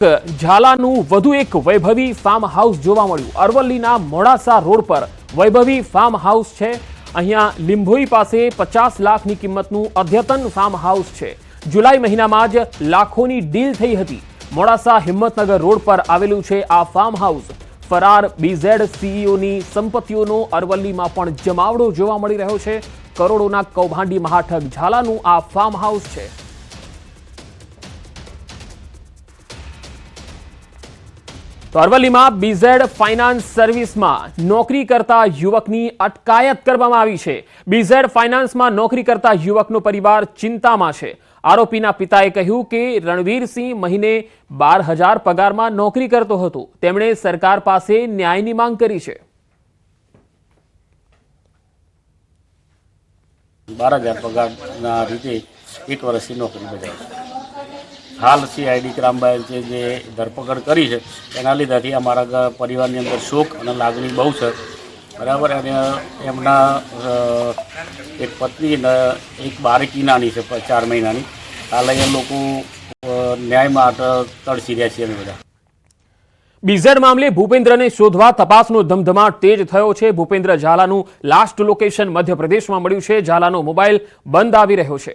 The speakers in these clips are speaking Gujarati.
ઝાલાનું વધુ એક વૈભવી ફાર્મ હાઉસ જોવા મળ્યું. અરવલ્લીના મોડાસા રોડ પર વૈભવી ફાર્મ હાઉસ છે. અહીંયા લીંભોઈ પાસે પચાસ લાખની કિંમતનું અદ્યતન ફાર્મ હાઉસ છે. જુલાઈ મહિનામાં જ લાખોની ડીલ થઈ હતી. મોડાસા હિંમતનગર રોડ પર આવેલું છે આ ફાર્મ હાઉસ ફરાર બીઝેડ સીઈઓની સંપત્તિઓનો અરવલ્લીમાં પણ જમાવડો જોવા મળી રહ્યો છે. કરોડોના કૌભાંડી મહાઠગ ઝાલાનું આ ફાર્મ હાઉસ છે. તો અરવલ્લીમાં બીઝેડ ફાઇનાન્સ સર્વિસમાં નોકરી કરતા યુવકની અટકાયત કરવામાં આવી છે. બીઝેડ ફાઇનાન્સમાં નોકરી કરતા યુવકનો પરિવાર ચિંતામાં છે. આરોપીના પિતાએ કહ્યું કે રણવીરસિંહ મહિને બાર હજાર પગારમાં નોકરી કરતો હતો. તેમણે સરકાર પાસે ન્યાયની માંગ કરી છે. બાર હજાર પગારના રીતે એક વર્ષથી નોકરી બજાવી છે. હાલ સીઆઈડી ક્રાઇમ છે જે ધરપકડ કરી છે, એના લીધેથી અમારા પરિવારની અંદર શોક અને લાગણી બહુ છે. બરાબર, અને એમના એક પત્ની એક બાળકી નાની છે ચાર મહિનાની. હાલ અહીંયા લોકો ન્યાય માટે તડસી રહ્યા છે અમે બધા. બીઝેડ મામલે ભૂપેન્દ્રને શોધવા તપાસનો ધમધમાટ તેજ થયો છે. ભૂપેન્દ્ર ઝાલાનું લાસ્ટ લોકેશન મધ્યપ્રદેશમાં મળ્યું છે. ઝાલાનો મોબાઈલ બંધ આવી રહ્યો છે.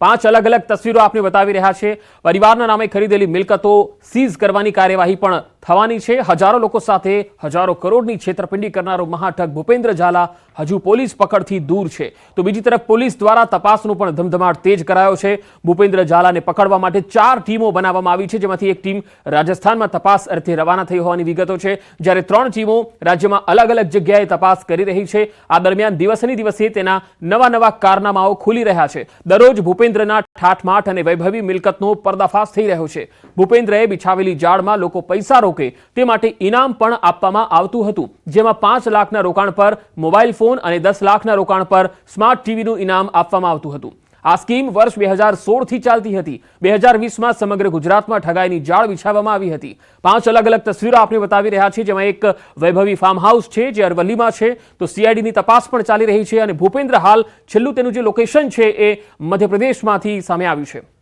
પાંચ અલગ અલગ તસવીરો આપને બતાવી રહ્યા છે. પરિવારના નામે ખરીદેલી મિલકતો સીઝ કરવાની કાર્યવાહી પણ થવાની છે. હજારો લોકો સાથે હજારો કરોડની છેતરપિંડી કરનારો મહાઠગ ભૂપેન્દ્ર ઝાલા હજુ પોલીસ પકડથી દૂર છે. તો બીજી તરફ પોલીસ દ્વારા તપાસનો પણ ધમધમાટ તેજ કરાયો છે. ભૂપેન્દ્ર ઝાલાને પકડવા માટે ચાર ટીમો બનાવવામાં આવી છે. જેમાંથી એક ટીમ રાજસ્થાનમાં તપાસ અર્થે રવાના થઈ હોવાની વિગતો છે. જ્યારે ત્રણ ટીમો રાજ્યમાં અલગ અલગ જગ્યાએ તપાસ કરી રહી છે. આ દરમિયાન દિવસેને દિવસે તેના નવા નવા કારનામાઓ ખુલી રહ્યા છે. દરરોજ ભૂપેન્દ્રના ઠાઠમાઠ અને વૈભવી મિલકતનો પર્દાફાશ થઈ રહ્યો છે. ભૂપેન્દ્રએ બિછાવેલી જાળમાં લોકો પૈસા રોકે તે માટે ઇનામ પણ આપવામાં આવતું હતું. જેમાં પાંચ લાખના રોકાણ પર, મોબાઈલ ફોન અને દસ લાખના રોકાણ પર સ્માર્ટ ટીવીનું ઇનામ આપવામાં આવતું હતું. આ સ્કીમ વર્ષ બે હજાર સોળથી ચાલતી હતી. બે હજાર વીસમાં સમગ્ર ગુજરાતમાં ઠગાઈની જાળ વિછાવવામાં આવી હતી. પાંચ અલગ અલગ તસવીરો આપણે બતાવી રહ્યા છીએ. જેમાં એક વૈભવી ફાર્મ હાઉસ છે, જે અરવલ્લીમાં છે. તો સીઆઈડીની તપાસ પણ ચાલી રહી છે અને ભૂપેન્દ્ર હાલ છેલ્લું તેનું જે લોકેશન છે એ મધ્યપ્રદેશમાંથી સામે આવ્યું છે.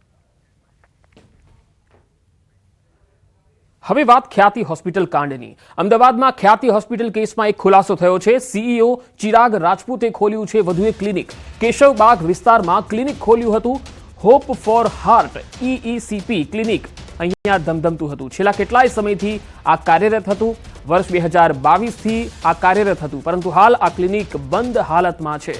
હવે વાત ખ્યાતિ હોસ્પિટલ કાંડની. અમદાવાદમાં ખ્યાતિ હોસ્પિટલ કેસમાં એક ખુલાસો થયો છે. સીઈઓ ચિરાગ રાજપૂતે ખોલ્યું છે વધુ એક ક્લિનિક. કેશવબાગ વિસ્તારમાં ક્લિનિક ખોલ્યું હતું. Hope for heart EECP clinic અહીંયા ધમધમતું હતું. છેલ્લા કેટલાય સમયથી આ કાર્યરત હતું. વર્ષ બે હજાર બાવીસથી આ કાર્યરત હતું. પરંતુ હાલ આ ક્લિનિક બંધ હાલતમાં છે.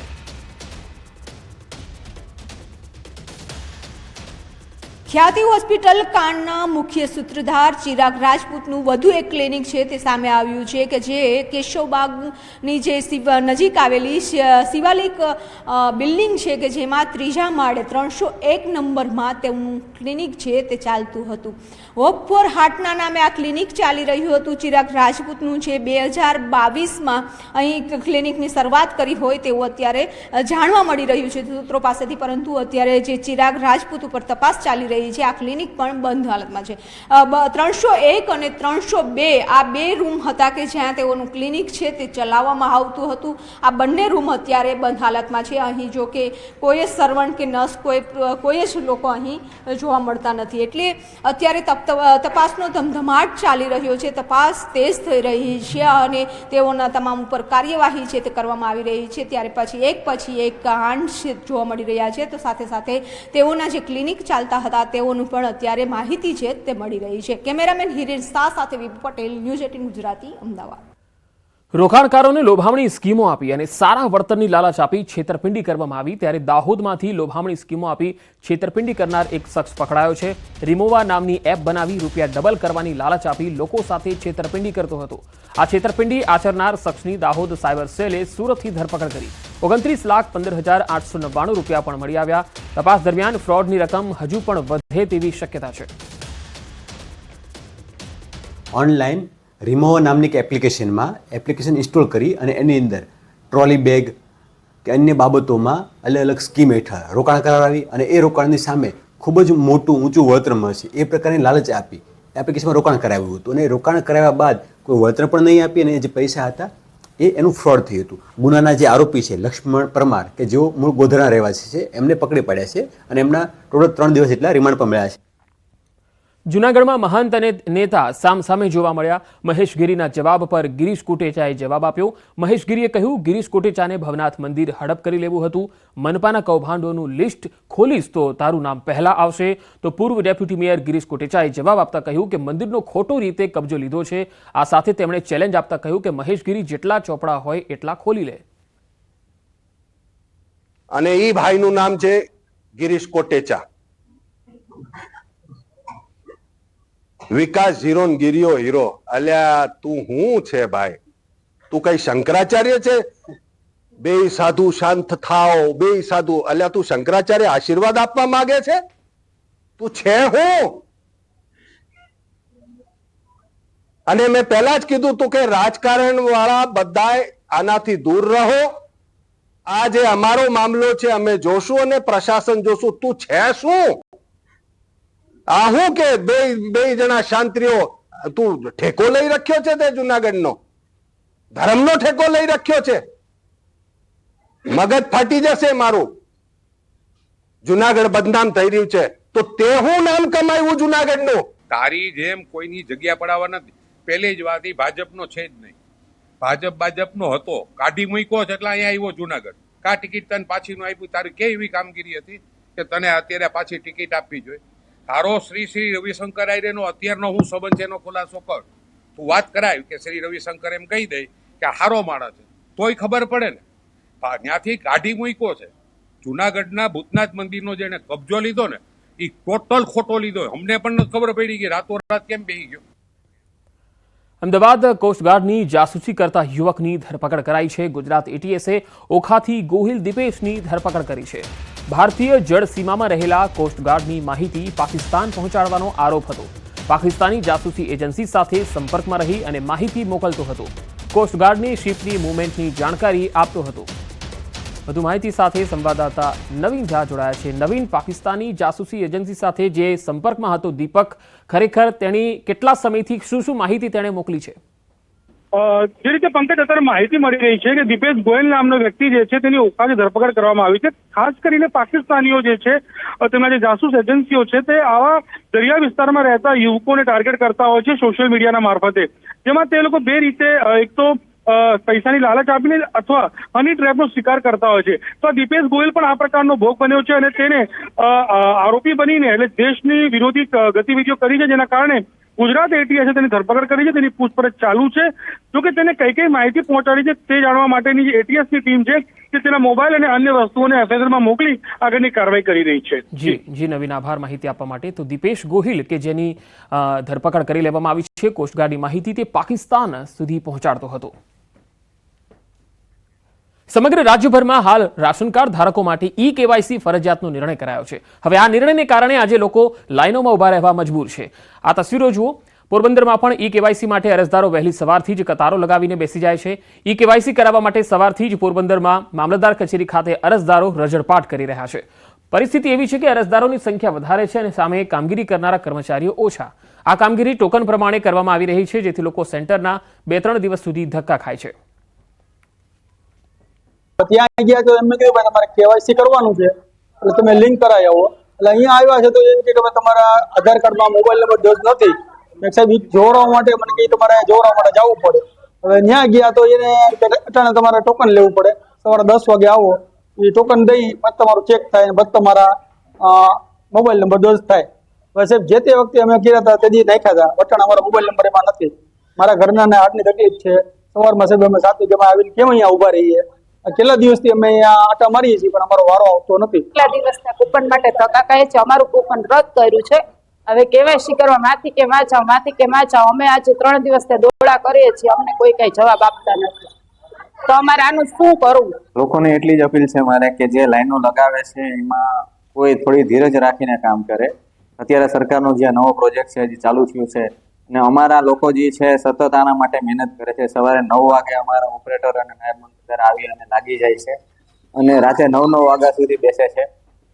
ખ્યાતિ હોસ્પિટલ કાંડના મુખ્ય સૂત્રધાર ચિરાગ રાજપૂતનું વધુ એક ક્લિનિક છે તે સામે આવ્યું છે કે જે કેશવબાગની જે નજીક આવેલી શિવાલિક બિલ્ડિંગ છે કે જેમાં ત્રીજા માળે ત્રણસો એક નંબરમાં તેમનું ક્લિનિક છે તે ચાલતું હતું. હોપ ફોર હાર્ટના નામે આ ક્લિનિક ચાલી રહ્યું હતું. ચિરાગ રાજપૂતનું છે બે હજાર બાવીસમાં અહીં ક્લિનિકની શરૂઆત કરી હોય તેવું અત્યારે જાણવા મળી રહ્યું છે. સૂત્રો પાસેથી, પરંતુ અત્યારે જે ચિરાગ રાજપૂત ઉપર તપાસ ચાલી રહી છે. આ ક્લિનિક પણ બંધ હાલતમાં છે. ત્રણસો એક અને ત્રણસો બે આ બે રૂમ હતા કે જ્યાં તેઓનું ક્લિનિક છે તે ચલાવવામાં આવતું હતું. આ બંને રૂમ અત્યારે બંધ હાલતમાં છે. અહીં જો કે કોઈ જ સર્વન્ટ કે નર્સ કોઈ કોઈ જ લોકો અહીં જોવા મળતા નથી. એટલે અત્યારે તપ- તપાસનો ધમધમાટ ચાલી રહ્યો છે. તપાસ તેજ થઈ રહી છે અને તેઓના તમામ ઉપર કાર્યવાહી છે તે કરવામાં આવી રહી છે. ત્યારે પછી એક પછી એક કાંડ જોવા મળી રહ્યા છે. તો સાથે સાથે તેઓના જે ક્લિનિક ચાલતા હતા તેઓનું પણ અત્યારે માહિતી છે તે મળી રહી છે. કેમેરામેન હિરેન શાહ સાથે વિપુ પટેલ, ન્યૂઝ એટીન ગુજરાતી, અમદાવાદ. રોકાણકારોને લોભામણી સ્કીમો આપી અને સારા વળતરની લાલચ આપી છેતરપિંડી કરવામાં આવી, ત્યારે દાહોદમાંથી લોભામણી સ્કીમો આપી છેતરપિંડી કરનાર એક શખ્સ પકડાયો છે. રિમોવા નામની એપ બનાવી રૂપિયા ડબલ કરવાની લાલચ આપી લોકો સાથે છેતરપિંડી કરતો હતો. આ છેતરપિંડી આચરનાર શખ્સની દાહોદ સાયબર સેલે સુરતથી ધરપકડ કરી. ઓગણત્રીસ લાખ પંદર હજાર આઠસો નવ્વાણું રૂપિયા પણ મળી આવ્યા. તપાસ દરમિયાન ફ્રોડની રકમ હજુ પણ વધે તેવી શક્યતા છે. ઓનલાઈન રિમોવા નામની એક એપ્લિકેશનમાં એપ્લિકેશન ઇન્સ્ટોલ કરી અને એની અંદર ટ્રોલી બેગ કે અન્ય બાબતોમાં અલગ અલગ સ્કીમ હેઠળ રોકાણ કરાવી અને એ રોકાણની સામે ખૂબ જ મોટું ઊંચું વળતર મળશે. એ પ્રકારની લાલચ આપી. એપ્લિકેશનમાં રોકાણ કરાવ્યું હતું અને રોકાણ કરાવ્યા બાદ કોઈ વળતર પણ નહીં આપી અને જે પૈસા હતા એ એનું ફ્રોડ થયું હતું. ગુનાના જે આરોપી છે, લક્ષ્મણ પરમાર, કે જેઓ મૂળ ગોધરા રહેવાસી છે, એમને પકડી પાડ્યા છે અને એમના ટોટલ ત્રણ દિવસ જેટલા રિમાન્ડ પણ મળ્યા છે. જૂનાગઢમાં મહંત અને નેતા સામસામે જોવા મળ્યા. મહેશ ગિરીના જવાબ પર ગિરીશ કોટેચાએ જવાબ આપ્યો. મહેશ ગિરીએ કહ્યું, ગિરીશ કોટેચાને ભવનાથ મંદિર હડપ કરી લેવું હતું. મનપાના કૌભાંડોનું લિસ્ટ ખોલીશ તો તારું નામ પહેલા આવશે. તો પૂર્વ ડેપ્યુટી મેયર ગિરીશ કોટેચાએ જવાબ આપતા કહ્યું કે, મંદિરનો ખોટો રીતે કબજો લીધો છે. આ સાથે તેમણે ચેલેન્જ આપતા કહ્યું કે, મહેશ ગિરી જેટલા ચોપડા હોય એટલા ખોલી લે. અને એ ભાઈનું નામ છે ગિરીશ કોટેચા. વિકાસ ને ગિરિયો હીરો. અલ્યા, તું હું છે ભાઈ? તું કઈ શંકરાચાર્ય છે? બે સાધુ શાંત થાઓ, બે સાધુ. અલ્યા, તું શંકરાચાર્ય આશીર્વાદ આપવા માંગે છે? તું છે હું? અને મેં પહેલા જ કીધું તું કે રાજકારણ વાળા બધા આનાથી દૂર રહો. આ જે અમારો મામલો છે, અમે જોશું અને પ્રશાસન જોશું. તું છે શું? આ હું કે બે બે જણા શાંતિઓ, તું ઠેકો લઈ રાખ્યો છે તે જુનાગઢનો? ધર્મનો ઠેકો લઈ રાખ્યો છે? મગજ ફાટી જશે મારું. જુનાગઢ બદનામ થઈ રહ્યું છે. તો તે હું નામ કમાયું જુનાગઢનું? તારી જેમ કોઈની જગ્યા પડાવવા નથી. પહેલી જ વાત ઈ ભાજપનો છે જ નહીં. ભાજપ ભાજપનો હતો. કાઢી મૂક્યો છે એટલે અહીંયા આવ્યો જુનાગઢ. કા ટિકિટ તને પાછી નું આપ્યું? તારી કેવી કામગીરી હતી કે તને અત્યારે પાછી ટિકિટ આપવી જોઈએ? તારો શ્રી શ્રી રવિશંકર આયરેનો અત્યારનો હું સંબંધ છે, એનો ખુલાસો કર. તું વાત કરાય કે શ્રી રવિશંકર એમ કહી દે કે હારો માણસ છે. તોય ખબર પડે ને. ત્યાંથી કાઢી મૂક્યો છે. જુનાગઢના ભૂતનાથ મંદિરનો જેને કબજો લીધો ને એ ટોટલ ખોટો લીધો. અમને પણ ખબર પડી કે રાતોરાત કેમ બેહી ગયો. અમદાવાદ કોસ્ટગાર્ડની જાસૂસી કરતા યુવકની ધરપકડ કરાઈ છે. ગુજરાત એટીએસે ઓખાથી ગોહિલ દીપેશની ધરપકડ કરી છે. ભારતીય જળ સીમામાં રહેલા કોસ્ટગાર્ડની માહિતી પાકિસ્તાન પહોંચાડવાનો આરોપ હતો. પાકિસ્તાની જાસૂસી એજન્સી સાથે સંપર્કમાં રહી અને માહિતી મોકલતો હતો. કોસ્ટગાર્ડની શિપની મૂવમેન્ટની જાણકારી આપતો હતો. વધુ માહિતી સાથે સંવાદદાતા નવીન ઝા જોડાયા છે. નવીન, પાકિસ્તાની જાસૂસી એજન્સી સાથે જે સંપર્કમાં હતો દીપક, ખરેખર તેની કેટલા સમયથી શું શું માહિતી તેણે મોકલી છે? જે રીતે પંકજ, અત્યારે માહિતી મળી રહી છે કે દીપેશ ગોયલ નામનો વ્યક્તિ જે છે તેની ઓખાની ધરપકડ કરવામાં આવી છે. ખાસ કરીને પાકિસ્તાનીઓ જે છે તેમના જે જાસૂસ એજન્સીઓ છે તે આવા દરિયા વિસ્તારમાં રહેતા યુવકોને ટાર્ગેટ કરતા હોય છે સોશિયલ મીડિયાના મારફતે. જેમાં તે લોકો બે રીતે એક તો પૈસાની લાલચ આપીને અથવા હની ટ્રેપનો શિકાર કરતા હોય છે. તો દીપેશ ગોયલ પણ આ પ્રકારનો ભોગ બન્યો છે અને તેને આરોપી બનીને એટલે દેશની વિરોધી ગતિવિધિઓ કરી છે જેના કારણે ગુજરાત એટીએસે તેની ધરપકડ કરી છે, તેની પૂછપરછ ચાલુ છે. જોકે તેને કઈ કઈ માહિતી પહોંચાડી છે તે જાણવા માટેની જે એટીએસની ટીમ છે તે તેના મોબાઈલ અને અન્ય વસ્તુઓને એફએસએલમાં મોકલી આગળની કાર્યવાહી કરી રહી છે. જી જી, નવીન આભાર માહિતી આપવા માટે. તો દીપેશ ગોહિલ કે જેની ધરપકડ કરી લેવામાં આવી છે, કોસ્ટગાર્ડની માહિતી તે પાકિસ્તાન સુધી પહોંચાડતો હતો. સમગ્ર રાજ્યભરમાં હાલ રાશન કાર્ડ ધારકો માટે ઈ કેવાયસી ફરજિયાતનો નિર્ણય કરાયો છે. હવે આ નિર્ણયને કારણે આજે લોકો લાઇનોમાં ઊભા રહેવા મજબૂર છે. આ તસવીરો જુઓ. પોરબંદરમાં પણ ઈ કેવાયસી માટે અરજદારો વહેલી સવારથી જ કતારો લગાવીને બેસી જાય છે. ઈ કેવાયસી કરાવવા માટે સવારથી જ પોરબંદરમાં મામલતદાર કચેરી ખાતે અરજદારો રજળપાટ કરી રહ્યા છે. પરિસ્થિતિ એવી છે કે અરજદારોની સંખ્યા વધારે છે અને સામે કામગીરી કરનારા કર્મચારીઓ ઓછા. આ કામગીરી ટોકન પ્રમાણે કરવામાં આવી રહી છે, જેથી લોકો સેન્ટરના બે ત્રણ દિવસ સુધી ધક્કા ખાય છે. ત્યાં ગયા તો એમને કહ્યું, ભાઈ, તમારે કેવાયસી કરવાનું છે. એટલે તમે લિંક કરાવી આવો. એટલે અહીંયા આવ્યા છે તો એમ કે ભાઈ, તમારા આધાર કાર્ડમાં મોબાઈલ નંબર દર્જ નથી. મેં સાહેબ જોડાવા માટે મને કહી તમારે જોડવા માટે જવું પડે. હવે ત્યાં ગયા તો એને અટાણે તમારે ટોકન લેવું પડે. સવારે દસ વાગે આવો. એ ટોકન દઈ, પછી તમારું ચેક થાય અને પછી તમારા મોબાઈલ નંબર દર્જ થાય. હવે સાહેબ, જે તે વખતે અમે ગયા હતા તે દી નાખ્યા હતા. અટાણે અમારા મોબાઈલ નંબર એમાં નથી. મારા ઘરના ને હાર્ટની તકલીફ છે. સવારમાં સાહેબ અમે સાત વાગ્યામાં આવીને કેમ અહીંયા ઊભા રહીએ? કેટલા દિવસથી અમે અહીંયા આટા મારીએ છીએ પણ અમારો વારો આવતો નથી. કેટલા દિવસના કૂપન માટે ધક્કા કહે છે? અમારું કૂપન રદ કર્યું છે. હવે કેવાયસી કરવા માથી કે માં જાઓ માથી કે માં જાઓ અમે આજે ત્રણ દિવસથી દોડા કરીએ છીએ અમને કોઈ કઈ જવાબ આપતા નથી. તો અમારે આનું શું કરવું? લોકોને એટલી જ અપીલ છે મારે કે જે લાઈનો લગાવે છે એમાં કોઈ થોડી ધીરજ રાખીને કામ કરે. અત્યારે સરકારનો જે નવો પ્રોજેક્ટ છે હજી ચાલુ થયું છે અને અમારા લોકો જે છે સતત આના માટે મહેનત કરે છે. સવારે નવ વાગે અમારા ઓપરેટર અને નાયબ મંત્રીદાર આવી અને લાગી જાય છે અને રાતે નવ નવ વાગ્યા સુધી બેસે છે.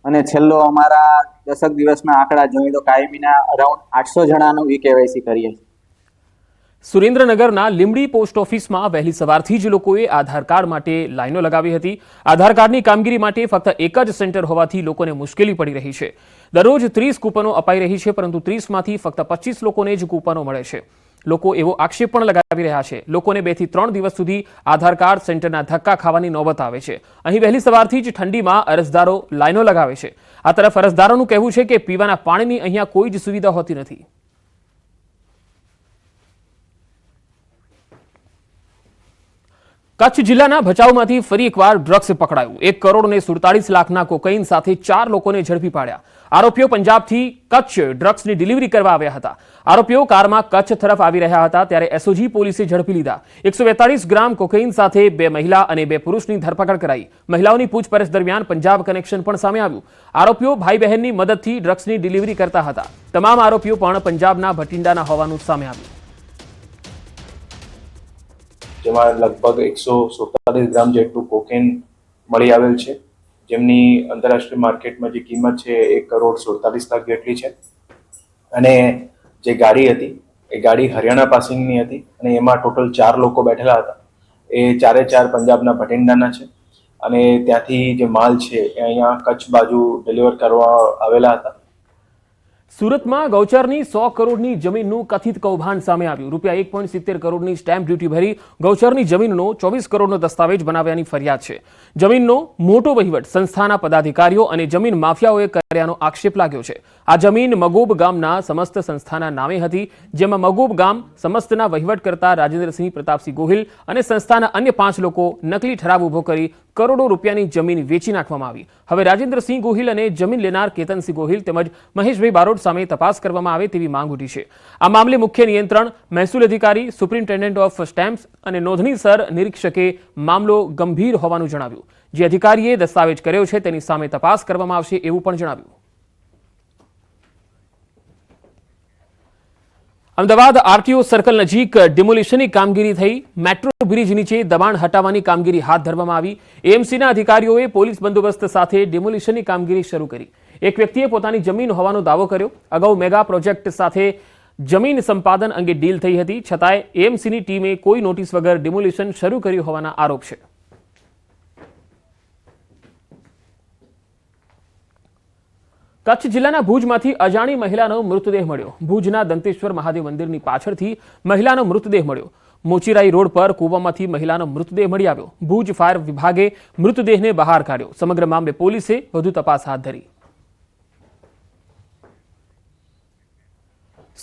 અને છેલ્લો અમારા દસક દિવસના આંકડા જોઈએ તો કાયમીના અરાઉન્ડ આઠસો જણાનું ઈ કેવાયસી કરીએ છીએ. સુરેન્દ્રનગરના લીમડી પોસ્ટ ઓફિસમાં વહેલી સવારથી જ લોકોએ આધાર કાર્ડ માટે લાઈનો લગાવી હતી. આધાર કાર્ડની કામગીરી માટે ફક્ત એક જ સેન્ટર હોવાથી લોકોને મુશ્કેલી પડી રહી છે. દરરોજ ત્રીસ કૂપનો અપાઈ રહી છે, પરંતુ ત્રીસમાંથી ફક્ત પચીસ લોકોને જ કૂપનો મળે છે. લોકો એવો આક્ષેપ પણ લગાવી રહ્યા છે. લોકોને બેથી ત્રણ દિવસ સુધી આધાર કાર્ડ સેન્ટરના ધક્કા ખાવાની નોબત આવે છે. અહીં વહેલી સવારથી જ ઠંડીમાં અરજદારો લાઈનો લગાવે છે. આ તરફ અરજદારોનું કહેવું છે કે પીવાના પાણીની અહીંયા કોઈ જ સુવિધા હોતી નથી. કચ્છ જિલ્લાના ભચાઉમાંથી ફરી એકવાર ડ્રગ્સ પકડાયું. એક કરોડ ને સુડતાલીસ લાખના કોકૈન સાથે ચાર લોકોને ઝડપી પાડ્યા. આરોપીઓ પંજાબથી કચ્છ ડ્રગ્સની ડિલિવરી કરવા આવ્યા હતા. આરોપીઓ કારમાં કચ્છ તરફ આવી રહ્યા હતા ત્યારે એસઓજી પોલીસે ઝડપી લીધા. એકસો ગ્રામ કોકેઇન સાથે બે મહિલા અને બે પુરુષની ધરપકડ કરાઈ. મહિલાઓની પૂછપરછ દરમિયાન પંજાબ કનેક્શન પણ સામે આવ્યું. આરોપીઓ ભાઈ બહેનની મદદથી ડ્રગ્સની ડિલિવરી કરતા હતા. તમામ આરોપીઓ પણ પંજાબના ભટિંડાના હોવાનું સામે આવ્યું. જેમાં લગભગ એકસો સુડતાલીસ ગ્રામ જેટલું કોકેન મળી આવેલ છે. જેમની આંતરરાષ્ટ્રીય માર્કેટમાં જે કિંમત છે એક કરોડ સુડતાલીસ લાખ જેટલી છે. અને જે ગાડી હતી, એ ગાડી હરિયાણા પાસિંગની હતી અને એમાં ટોટલ ચાર લોકો બેઠેલા હતા. એ ચારે ચાર પંજાબના ભટિંડાના છે. અને ત્યાંથી જે માલ છે, એ અહીંયા કચ્છ બાજુ ડિલિવર કરવા આવેલા હતા. સુરતમાં ગૌચરની સો કરોડની જમીનનું કથિત કૌભાંડ સામે આવ્યું. રૂપિયા એક પોઈન્ટ સિત્તેર કરોડની સ્ટેમ્પ ડ્યુટી ભરી ગૌચરની જમીનનો ચોવીસ કરોડનો દસ્તાવેજ બનાવ્યાની ફરિયાદ છે. જમીનનો મોટો વહીવટ સંસ્થાના પદાધિકારીઓ અને જમીન માફિયાઓએ કર્યાનો આક્ષેપ લાગ્યો છે. આ જમીન મગોબ ગામના સમસ્ત સંસ્થાના નામે હતી, જેમાં મગોબ ગામ સમસ્તના વહીવટ કરતા રાજેન્દ્રસિંહ પ્રતાપસિંહ ગોહિલ અને સંસ્થાના અન્ય પાંચ લોકો નકલી ઠરાવ ઊભો કરી કરોડો રૂપિયાની જમીન વેચી નાખવામાં આવી. હવે રાજેન્દ્રસિંહ ગોહિલ અને જમીન લેનાર કેતનસિંહ ગોહિલ તેમજ મહેશભાઈ બારોટ સામે તપાસ કરવામાં આવે તેવી માંગ ઉઠી છે. આ મામલે મુખ્ય નિયંત્રણ, મહેસૂલ અધિકારી, સુપ્રિન્ટેન્ડન્ટ ઓફ સ્ટેમ્પ્સ અને નોંધણી સર નિરીક્ષકે મામલો ગંભીર હોવાનું જણાવ્યું. જે અધિકારીએ દસ્તાવેજ કર્યો છે તેની સામે તપાસ કરવામાં આવશે એવું પણ જણાવ્યું. અમદાવાદ આરટીઓ સર્કલ નજીક ડિમોલિશનની કામગીરી થઈ. મેટ્રો બ્રિજ નીચે દબાણ હટાવવાની કામગીરી હાથ ધરવામાં આવી. એએમસીના અધિકારીઓએ પોલીસ બંદોબસ્ત સાથે ડિમોલિશનની કામગીરી શરૂ કરી. એક વ્યક્તિએ પોતાની જમીન હોવાનો દાવો કર્યો. અગાઉ મેગા પ્રોજેક્ટ સાથે જમીન સંપાદન અંગે ડીલ થઈ હતી. છતાંય એએમસીની ટીમે કોઈ નોટિસ વગર ડિમોલિશન શરૂ કર્યું હોવાના આરોપ છે. કચ્છ જિલ્લાના ભુજમાંથી અજાણી મહિલાનો મૃતદેહ મળ્યો. ભુજના દંતેશ્વર મહાદેવ મંદિરની પાછળથી મહિલાનો મૃતદેહ મળ્યો. મોચીરાઈ રોડ પર કૂવામાંથી મહિલાનો મૃતદેહ મળી આવ્યો. ભુજ ફાયર વિભાગે મૃતદેહને બહાર કાઢ્યો. સમગ્ર મામલે પોલીસે વધુ તપાસ હાથ ધરી.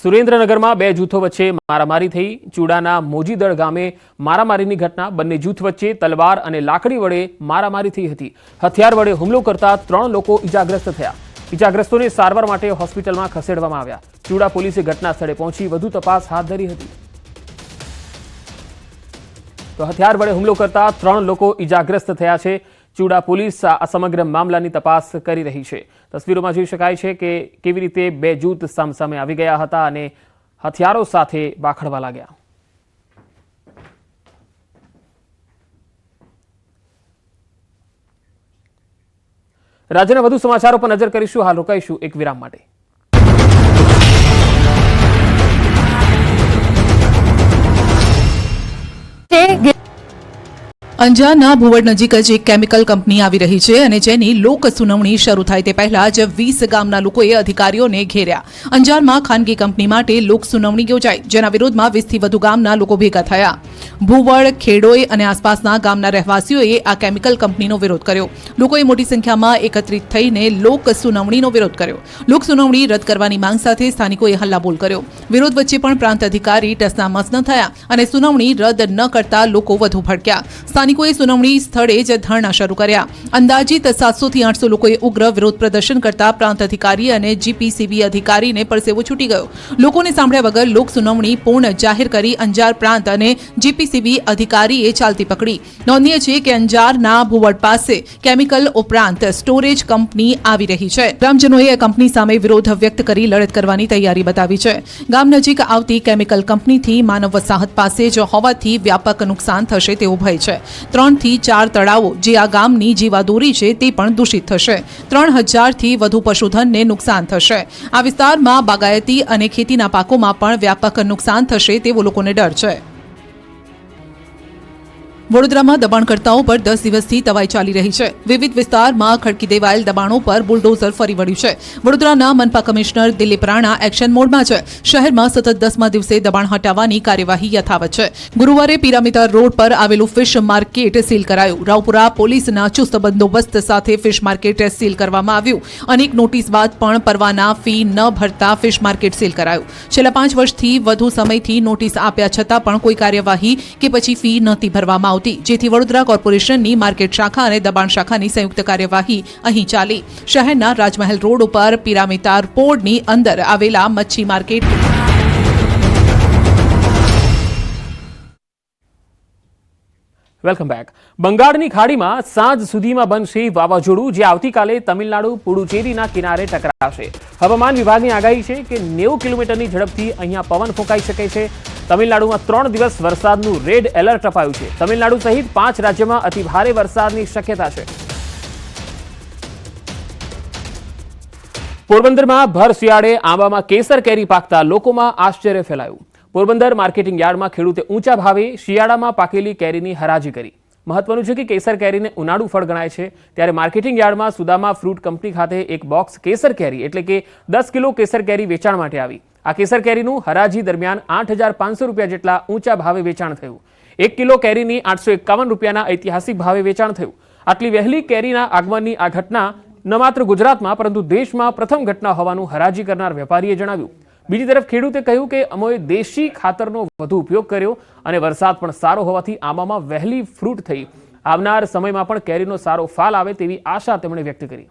સુરેન્દ્રનગરમાં બે જૂથો વચ્ચે મારામારી થઈ. ચૂડાના મોજીદળ ગામે મારામારીની ઘટના. બંને જૂથ વચ્ચે તલવાર અને લાકડી વડે મારામારી થઈ હતી. હથિયાર વડે હુમલો કરતા ત્રણ લોકો ઇજાગ્રસ્ત થયા. ઇજાગ્રસ્તોને સારવાર માટે હોસ્પિટલમાં ખસેડવામાં આવ્યા. ચૂડા પોલીસે ઘટના સ્થળે પહોંચી વધુ તપાસ હાથ ધરી હતી. તો હથિયાર વડે હુમલો કરતા ત્રણ લોકો ઇજાગ્રસ્ત થયા છે. ચૂડા પોલીસ આ સમગ્ર મામલાની તપાસ કરી રહી છે. તસવીરોમાં જોઈ શકાય છે કે કેવી રીતે બે જૂથ સામસામે આવી ગયા હતા અને હથિયારો સાથે બાખડવા લાગ્યા. રાજ્યના વધુ સમાચારો પર નજર કરીશું. હાલ રોકાઈશું એક વિરામ માટે. અંજારના ભુવડ નજીક જ એક કેમિકલ કંપની આવી રહી છે અને જેની લોક સુનાવણી શરૂ થાય તે પહેલા જ વીસ ગામના લોકોએ અધિકારીઓને ઘેર્યા. અંજારમાં ખાનગી કંપની માટે લોક સુનાવણી યોજાઈ, જેના વિરોધમાં વીસથી વધુ ગામના લોકો ભેગા થયા. ભુવડ, ખેડોઈ અને આસપાસના ગામના રહેવાસીઓએ આ કેમિકલ કંપનીનો વિરોધ કર્યો. લોકોએ મોટી સંખ્યામાં એકત્રિત થઈને લોક સુનાવણીનો વિરોધ કર્યો. લોક સુનાવણી રદ કરવાની માંગ સાથે સ્થાનિકોએ હલ્લાબોલ કર્યો. વિરોધ વચ્ચે પણ પ્રાંત અધિકારી ટસના મસ ન થયા અને સુનાવણી રદ ન કરતા લોકો વધુ ભડક્યા. સ્થાનિકોએ સુનાવણી સ્થળે જ ધરણા શરૂ કર્યા. અંદાજીત સાતસોથી આઠસો લોકોએ ઉગ્ર વિરોધ પ્રદર્શન કરતા પ્રાંત અધિકારી અને જીપીસીબી અધિકારીને પરસેવો છૂટી ગયો. લોકોને સાંભળ્યા વગર લોક સુનાવણી પૂર્ણ જાહેર કરી અંજાર પ્રાંત અને જીપીસીબી અધિકારીએ ચાલતી પકડી. નોંધનીય છે કે અંજારના ભુવડ પાસે કેમિકલ ઉપરાંત સ્ટોરેજ કંપની આવી રહી છે. ગ્રામજનોએ આ કંપની સામે વિરોધ વ્યક્ત કરી લડત કરવાની તૈયારી બતાવી છે. ગામ નજીક આવતી કેમિકલ કંપનીથી માનવ વસાહત પાસે જ હોવાથી વ્યાપક નુકસાન થશે તેવો ભય છે. ત્રણથી ચાર તળાવો જે આ ગામની જીવાદોરી છે તે પણ દૂષિત થશે. ત્રણ હજારથી વધુ પશુધનને નુકસાન થશે. આ વિસ્તારમાં બાગાયતી અને ખેતીના પાકોમાં પણ વ્યાપક નુકસાન થશે તેવો લોકોને ડર છે. વડોદરામાં દબાણકર્તાઓ પર દસ દિવસથી તવાઈ ચાલી રહી છે. વિવિધ વિસ્તારમાં ખડકી દેવાયેલ દબાણો પર બુલડોઝર ફરી વળ્યું છે. વડોદરાના મનપા કમિશનર દિલીપ રાણા એક્શન મોડમાં છે. શહેરમાં સતત દસમા દિવસે દબાણ હટાવવાની કાર્યવાહી યથાવત છે. ગુરુવારે પિરામિતા રોડ પર આવેલું ફિશ માર્કેટ સીલ કરાયું. રાવપુરા પોલીસના ચુસ્ત બંદોબસ્ત સાથે ફિશ માર્કેટ સીલ કરવામાં આવ્યું. અનેક નોટિસ બાદ પણ પરવાના ફી ન ભરતા ફિશ માર્કેટ સીલ કરાયું. છેલ્લા પાંચ વર્ષથી વધુ સમયથી નોટિસ આપ્યા છતાં પણ કોઈ કાર્યવાહી કે પછી ફી નહોતી ભરવામાં આવતી. જેથી વડોદરા કોર્પોરેશનની માર્કેટ શાખા અને દબાણ શાખાની સંયુક્ત કાર્યવાહી અહીં ચાલી. શહેરના રાજમહેલ રોડ ઉપર પિરામિતાર પોળની અંદર આવેલા મચ્છી માર્કેટ. Welcome back. બંગાળની ખાડીમાં સાંજ સુધીમાં બનશે વાવાઝોડું, જે આવતીકાલે તમિલનાડુ, પુડુચેરીના કિનારે ટકરાશે. હવામાન વિભાગની આગાહી છે કે નેવું કિલોમીટરની ઝડપથી અહીંયા પવન ફૂંકાઈ શકે છે. તમિલનાડુમાં ત્રણ દિવસ વરસાદનું રેડ એલર્ટ અપાયું છે. તમિલનાડુ સહિત પાંચ રાજ્યમાં અતિભારે વરસાદની શક્યતા છે. પોરબંદરમાં ભર શિયાળે આંબામાં કેસર કેરી પાકતા લોકોમાં આશ્ચર્ય ફેલાયું. પોરબંદર માર્કેટિંગ યાર્ડમાં ખેડૂતે ઊંચા ભાવે શિયાળામાં પાકેલી કેરીની હરાજી કરી. મહત્વનું છે કે કેસર કેરીને ઉનાળુ ફળ ગણાય છે. ત્યારે માર્કેટિંગ યાર્ડમાં સુદામા ફ્રૂટ કંપની ખાતે એક બોક્સ કેસર કેરી, એટલે કે દસ કિલો કેસર કેરી વેચાણ માટે આવી. આ કેસર કેરીનું હરાજી દરમિયાન આઠ હજાર પાંચસો રૂપિયા જેટલા ઊંચા ભાવે વેચાણ થયું. એક કિલો કેરીની આઠસો એકાવન રૂપિયાના ઐતિહાસિક ભાવે વેચાણ થયું. આટલી વહેલી કેરીના આગમનની આ ઘટના ન માત્ર ગુજરાતમાં, પરંતુ દેશમાં પ્રથમ ઘટના હોવાનું હરાજી કરનાર વેપારીએ જણાવ્યું. બીજી તરફ ખેડૂતે કહ્યું કે અમોએ દેશી ખાતરનો વધુ ઉપયોગ કર્યો અને વરસાદ પણ સારો હોવાથી આંબામાં વહેલી ફ્રૂટ થઈ. આવનાર સમયમાં પણ કેરીનો સારો ફાલ આવે તેવી આશા તેમણે વ્યક્ત કરી.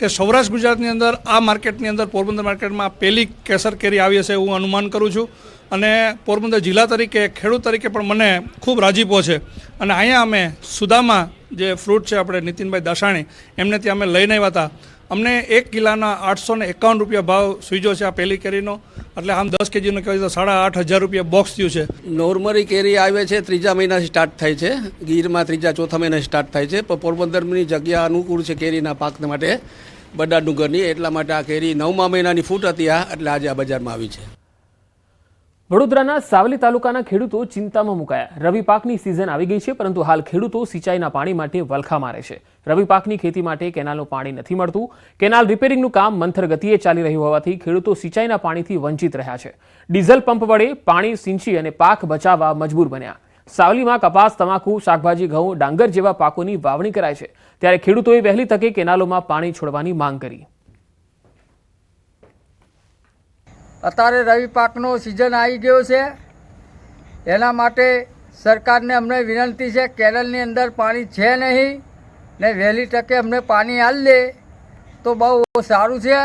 કે સૌરાષ્ટ્ર ગુજરાતની અંદર આ માર્કેટની અંદર પોરબંદર માર્કેટમાં પહેલી કેસર કેરી આવી હશે હું અનુમાન કરું છું. અને પોરબંદર જિલ્લા તરીકે, ખેડૂત તરીકે પણ મને ખૂબ રાજીપો છે. અને અહીંયા અમે સુદામા જે ફ્રૂટ છે આપણે નીતિનભાઈ દાસાણી, એમને ત્યાં અમે લઈને આવ્યા હતા. અમને એક કિલાના આઠસો ને એકાવન રૂપિયા ભાવ સુઈજો છે આ પહેલી કેરીનો. એટલે આમ દસ કેજીનું કહેવાય તો સાડા આઠ હજાર રૂપિયા બોક્સ થયું છે. નોર્મલી કેરી આવે છે ત્રીજા મહિનાથી સ્ટાર્ટ થાય છે. ગીરમાં ત્રીજા, ચોથા મહિના સ્ટાર્ટ થાય છે. પણ પોરબંદરની જગ્યા અનુકૂળ છે કેરીના પાક માટે. બડા ડુંગરની એટલા માટે આ કેરી નવમા મહિનાની ફૂટ હતી આ. એટલે આજે આ બજારમાં આવી છે. વડોદરાના સાવલી તાલુકાના ખેડૂતો ચિંતામાં મુકાયા. રવિ પાકની સિઝન આવી ગઈ છે, પરંતુ હાલ ખેડૂતો સિંચાઈના પાણી માટે વલખા મારે છે. રવિ પાકની ખેતી માટે કેનાલનું પાણી નથી મળતું. કેનાલ રિપેરિંગનું કામ મંથર ગતિએ ચાલી રહ્યું હોવાથી ખેડૂતો સિંચાઈના પાણીથી વંચિત રહ્યા છે. ડીઝલ પંપ વડે પાણી સિંચી અને પાક બચાવવા મજબૂર બન્યા. સાવલીમાં કપાસ, તમાકુ, શાકભાજી, ઘઉં, ડાંગર જેવા પાકોની વાવણી કરાય છે. ત્યારે ખેડૂતોએ વહેલી તકે કેનાલોમાં પાણી છોડવાની માંગ કરી. અત્યારે રવિ પાકનો સિઝન આવી ગયો છે. એના માટે સરકારને અમને વિનંતી છે, કેરળની અંદર પાણી છે નહીં ને વહેલી તકે અમને પાણી આલ દે, તો બહુ સારું છે.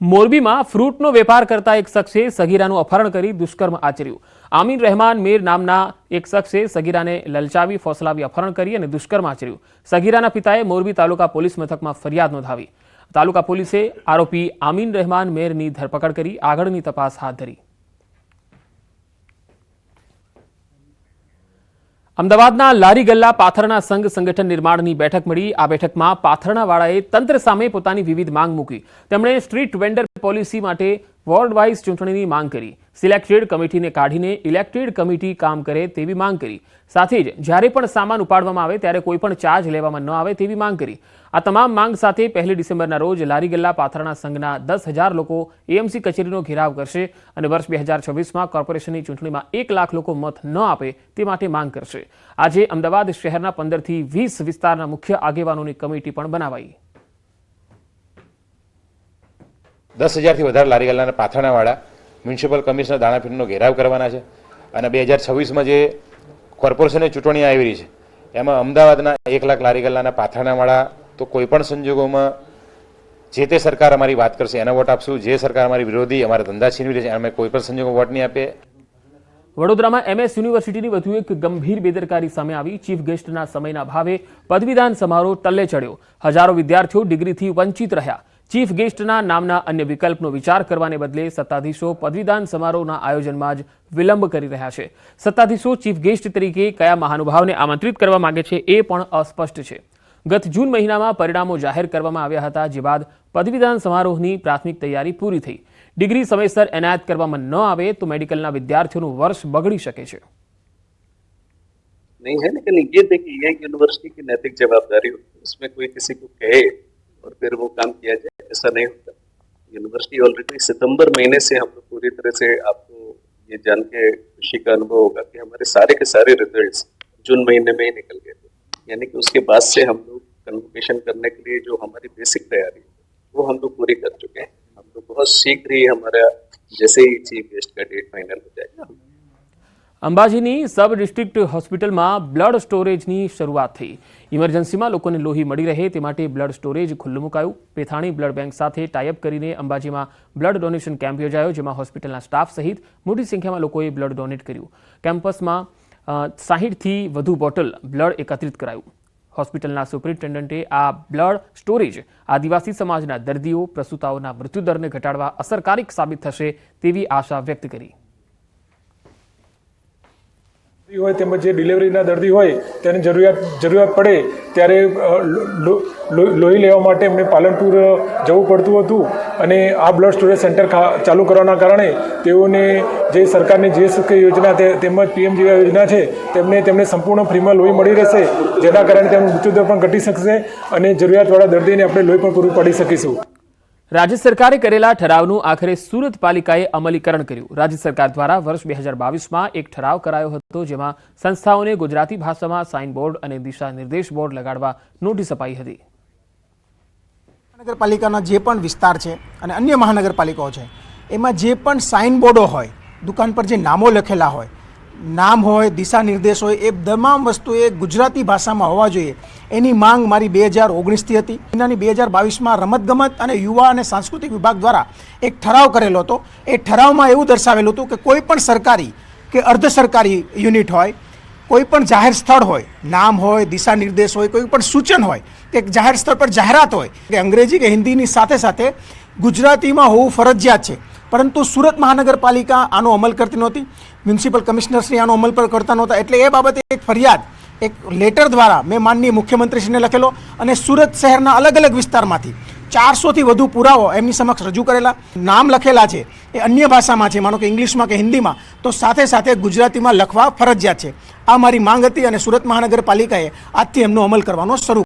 મોરબીમાં ફ્રૂટનો વેપાર કરતા એક શખ્સે સગીરાનું અપહરણ કરી દુષ્કર્મ આચર્યું. આમીન રહેમાન મીર નામના એક શખ્સે સગીરાને લલચાવી, ફોસલાવી, અપહરણ કરી અને દુષ્કર્મ આચર્યું. સગીરાના પિતાએ મોરબી તાલુકા પોલીસ મથકમાં ફરિયાદ નોંધાવી. તાલુકા પોલીસે આરોપી આમીન રહેમાન મેરની ધરપકડ કરી આગળની તપાસ હાથ ધરી. અમદાવાદના લારી ગલ્લા પાથરણા સંઘ સંગઠન નિર્માણની બેઠક મળી. આ બેઠકમાં પાથરણાવાળાએ તંત્ર સામે પોતાની વિવિધ માંગ મૂકી. તેમણે સ્ટ્રીટ વેન્ડર પોલિસી માટે વોર્ડ વાઇઝ ચૂંટણીની માંગ કરી. સિલેક્ટેડ કમિટીને કાઢીને ઇલેક્ટેડ કમિટી કામ કરે તેવી માંગ કરી. સાથે જ જ્યારે પણ સામાન ઉપાડવામાં આવે ત્યારે કોઈ પણ ચાર્જ લેવામાં ન આવે તેવી માંગ કરી. આ તમામ માંગ સાથે પહેલી ડિસેમ્બરના રોજ લારી ગલ્લા પાથરણા સંઘના દસ હજાર લોકો એએમસી કચેરીનો ઘેરાવ કરશે અને વર્ષ બે હજાર છવ્વીસમાં કોર્પોરેશનની ચૂંટણીમાં એક લાખ લોકો મત ન આપે તે માટે માંગ કરશે. આજે અમદાવાદ શહેરના પંદરથી વીસ વિસ્તારના મુખ્ય આગેવાનોની કમિટી પણ બનાવાઈ. દસ હજારથી વધારે લારી ગલ્લાના પાથરણાવાળા મ્યુનિસિપલ કમિશનર દાણાપીઠનો ઘેરાવ કરવાના છે. અને બે હજાર છવ્વીસમાં જે કોર્પોરેશનની ચૂંટણી આવી રહી છે, એમાં અમદાવાદના એક લાખ લારી ગલ્લાના તો કોઈપણ સંજોગોમાં જે તે સરકાર અમારી વાત કરશે, એના વોટ આપશું. જે સરકાર અમારી વિરોધી, અમારા ધંધા છીનવી છે અમે કોઈ પણ સંજોગો વોટ નહીં આપીએ. વડોદરામાં એમએસ યુનિવર્સિટીની વધુ એક ગંભીર બેદરકારી સામે આવી. ચીફ ગેસ્ટના સમયના ભાવે પદવીદાન સમારોહ ટલ્લે ચડ્યો. હજારો વિદ્યાર્થીઓ ડિગ્રીથી વંચિત રહ્યા. ચીફ ગેસ્ટના નામના અન્ય વિકલ્પનો વિચાર કરવાને બદલે સત્તાધીશો પદવીદાન સમારોહના આયોજનમાં જ વિલંબ કરી રહ્યા છે સત્તાધીશો ચીફ ગેસ્ટ તરીકે કયા મહાનુભાવને આમંત્રિત કરવા માંગે છે એ પણ અસ્પષ્ટ છે ગત જૂન મહિનામાં પરિણામો જાહેર કરવામાં આવ્યા હતા જે બાદ પદવીદાન સમારોહની પ્રાથમિક તૈયારી પૂરી થઈ ડિગ્રી સમયસર એનાયત કરવામાં ન આવે તો મેડિકલના વિદ્યાર્થીઓનું વર્ષ બગડી શકે છે नहीं है लेकिन ये देखिए ये यूनिवर्सिटी की नैतिक जवाबदारी होती है उसमें कोई किसी को कहे और फिर वो काम किया जाए, ऐसा नहीं होता। यूनिवर्सिटी ऑलरेडी सितंबर महीने से हम लोग पूरी तरह से आपको ये जान के खुशी का अनुभव होगा कि हमारे सारे के सारे रिज़ल्ट जून महीने में ही निकल गए थे। यानी कि उसके बाद से हम लोग कन्वोकेशन करने के लिए जो हमारी बेसिक तैयारी वो हम लोग पूरी कर चुके हैं। हम लोग बहुत शीघ्र ही हमारा जैसे ही चीफ गेस्ट का डेट फाइनल हो जाएगा અંબાજીની સબ ડિસ્ટ્રિક્ટ હોસ્પિટલમાં બ્લડ સ્ટોરેજની શરૂઆત થઈ. ઇમરજન્સીમાં લોકોને લોહી મળી રહે તે માટે બ્લડ સ્ટોરેજ ખુલ્લું મુકાયું. પેથાણી બ્લડ બેંક સાથે ટાઈઅપ કરીને અંબાજીમાં બ્લડ ડોનેશન કેમ્પ યોજાયો, જેમાં હોસ્પિટલના સ્ટાફ સહિત મોટી સંખ્યામાં લોકોએ બ્લડ ડોનેટ કર્યું. કેમ્પસમાં સાહીઠથી વધુ બોટલ બ્લડ એકત્રિત કરાયું. હોસ્પિટલના સુપરિન્ટેન્ડન્ટે આ બ્લડ સ્ટોરેજ આદિવાસી સમાજના દર્દીઓ, પ્રસૂતાઓના મૃત્યુદરને ઘટાડવા અસરકારક સાબિત થશે તેવી આશા વ્યક્ત કરી. હોય તેમજ જે ડિલિવરીના દર્દી હોય તેની જરૂરિયાત જરૂરિયાત પડે ત્યારે લોહી લેવા માટે એમને પાલનપુર જવું પડતું હતું અને આ બ્લડ સ્ટોરેજ સેન્ટર ચાલુ કરવાના કારણે તેઓને જે સરકારની જે સુખી યોજના તેમજ પીએમ જેવી યોજના છે, તેમને તેમને સંપૂર્ણ ફ્રીમાં લોહી મળી રહેશે, જેના કારણે તેમનું મૃત્યુદર પણ ઘટી શકશે અને જરૂરિયાતવાળા દર્દીને આપણે લોહી પણ પૂરું પાડી શકીશું. રાજ્ય સરકારે કરેલા ઠરાવનું આખરે સુરત પાલિકાએ અમલીકરણ કર્યું. રાજ્ય સરકાર દ્વારા વર્ષ બે હજાર બાવીસમાં એક ઠરાવ કરાયો હતો જેમાં સંસ્થાઓને ગુજરાતી ભાષામાં સાઇનબોર્ડ અને દિશા નિર્દેશ બોર્ડ લગાડવા નોટિસ અપાઈ હતી. મહાનગરપાલિકાના જે પણ વિસ્તાર છે અને અન્ય મહાનગરપાલિકાઓ છે, એમાં જે પણ સાઇન બોર્ડો હોય, દુકાન પર જે નામો લખેલા હોય નામ હોય દિશા નિર્દેશ હોય, એ તમામ વસ્તુ એ ગુજરાતી ભાષામાં હોવા જોઈએ. એની માંગ મારી બે હજાર ઓગણીસથી હતી. મહિનાની બે હજાર બાવીસમાં રમતગમત અને યુવા અને સાંસ્કૃતિક વિભાગ દ્વારા એક ઠરાવ કરેલો હતો. એ ઠરાવમાં એવું દર્શાવેલું હતું કે કોઈ પણ સરકારી કે અર્ધ સરકારી યુનિટ હોય, કોઈ પણ જાહેર સ્થળ હોય, નામ હોય દિશા નિર્દેશ હોય, કોઈ પણ સૂચન હોય, કે જાહેર સ્થળ પર જાહેરાત હોય, કે અંગ્રેજી કે હિન્દીની સાથે સાથે ગુજરાતીમાં હોવું ફરજિયાત છે. પરંતુ સુરત મહાનગરપાલિકા આનો અમલ કરતી નહોતી. મ્યુનિસિપલ કમિશનરશ્રી આનો અમલ પર કરતા નહોતા. એટલે એ બાબતે એક ફરિયાદ, એક લેટર દ્વારા મેં માનનીય મુખ્યમંત્રીશ્રીને લખેલો અને સુરત શહેરના અલગ અલગ વિસ્તારમાંથી ચારસોથી વધુ પુરાવો એમની સમક્ષ રજૂ કરેલા. નામ લખેલા છે, એ અન્ય ભાષામાં છે, માનો કે ઇંગ્લિશમાં કે હિન્દીમાં, તો સાથે સાથે ગુજરાતીમાં લખવા ફરજિયાત છે. આ મારી માંગ હતી અને સુરત મહાનગરપાલિકાએ આજથી એમનો અમલ કરવાનો શરૂ